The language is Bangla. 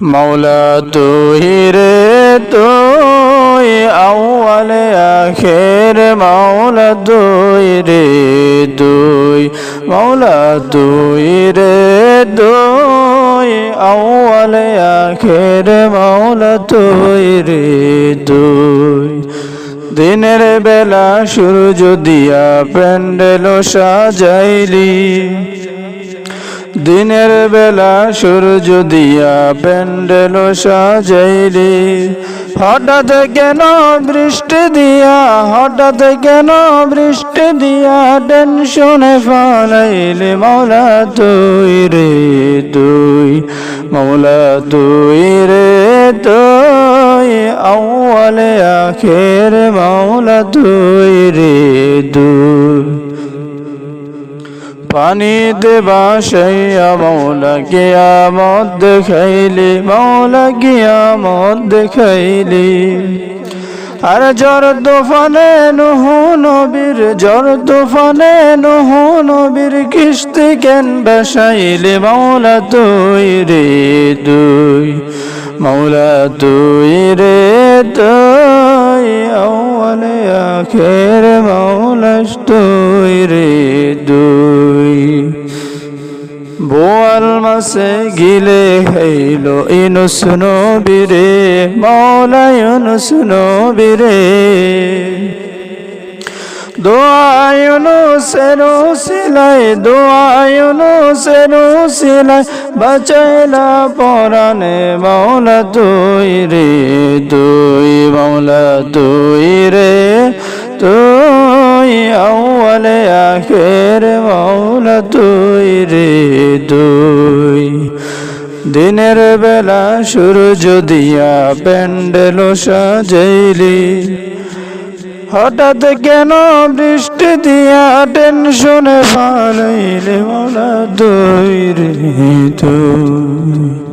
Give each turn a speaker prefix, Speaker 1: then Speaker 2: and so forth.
Speaker 1: মৌলা তুই রে, তুই আউয়ালে আখের, মৌলা তুই রে, তুই মৌলা তুই রে, তুই আউয়ালে আখের, মৌলা তুই রে, তুই দিনের বেলা সূর্য দিয়া প্যান্ডেল সাজাইলি। দিনের বেলা সূর্য দিয়া প্যান্ডেল সাজাইলি, হঠাৎ কেন বৃষ্টি দিয়া, হঠাৎ কেন বৃষ্টি দিয়া টেনশনে ফালাইলে মৌলা তুই রে তুই মৌলা তুই রে তুই, আউয়ালে আখের মৌলা তুই রে তুই। পানি দেবা সেইয়া মৌলা গিয়া মদ দেখাইলি, মৌলা গিয়া মদ দেখাইলি। আর জ্বর তোফানে নুহু নবীর জ্বর তোফানে নুহু নবীর কিস্তি কেন বাসাইলি, মৌলা তুই রে তুই মৌলা তুই রে তুই আউয়ালে আখের মৌলাস তুই রে তুই বোয়াল মাসে গিলে হইল ইনুস নবীরে, মৌলা ইউনুস নবীরে। দোয়ায়ুনু সেনু সিলাই দোয়ায়ুনু সেনু সিলাই বাচাইলা পরানে মৌলা তুই রে, তুই মৌলা তুই রে। তুই আউয়ালে আখের মৌলা তুই রে। দিনের বেলা সূর্য দিয়া প্যান্ডেল সাজাইলি। হঠাৎ কেন বৃষ্টি দিয়া টেনশনে পালাইলে মৌলা তুই রে তুই